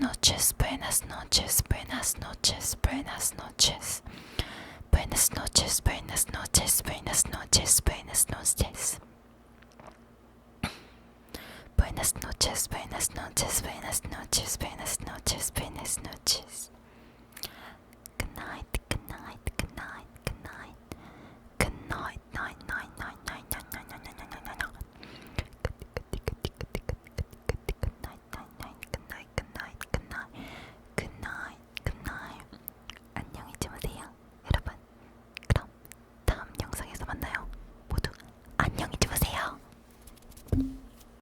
Noches, buenas noches, buenas noches, buenas noches. Buenas noches, buenas noches, buenas noches, buenas noches. Buenas noches, buenas noches, buenas noches, buenas noches, buenas noches. Good night,